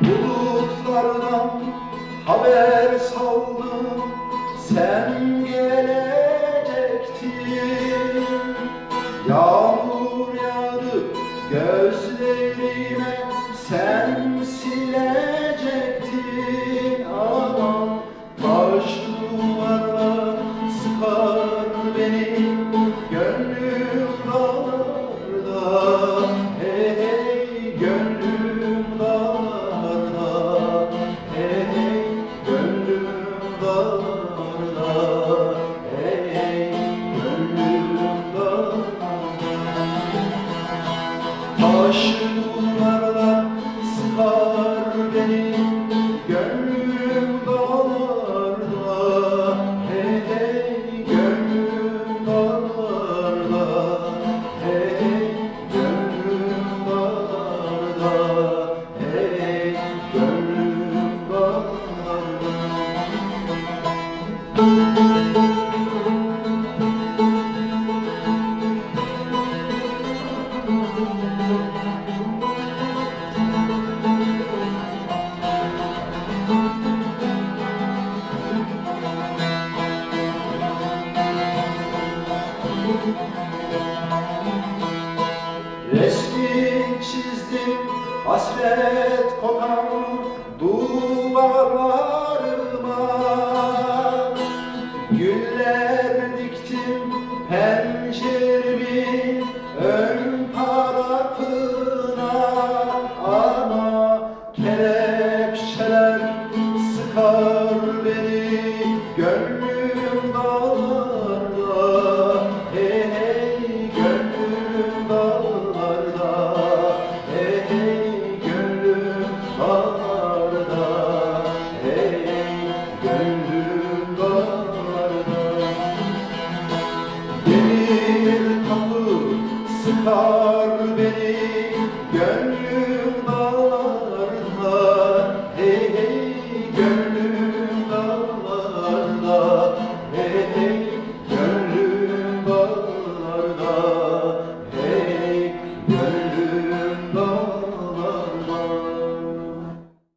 Bulutlardan haber saldım sen gel. Gönlüm dağlarda Hey hey gönlüm dağlarda Hey hey gönlüm dağlarda Hey hey gönlüm dağlarda Aşık hasret kokan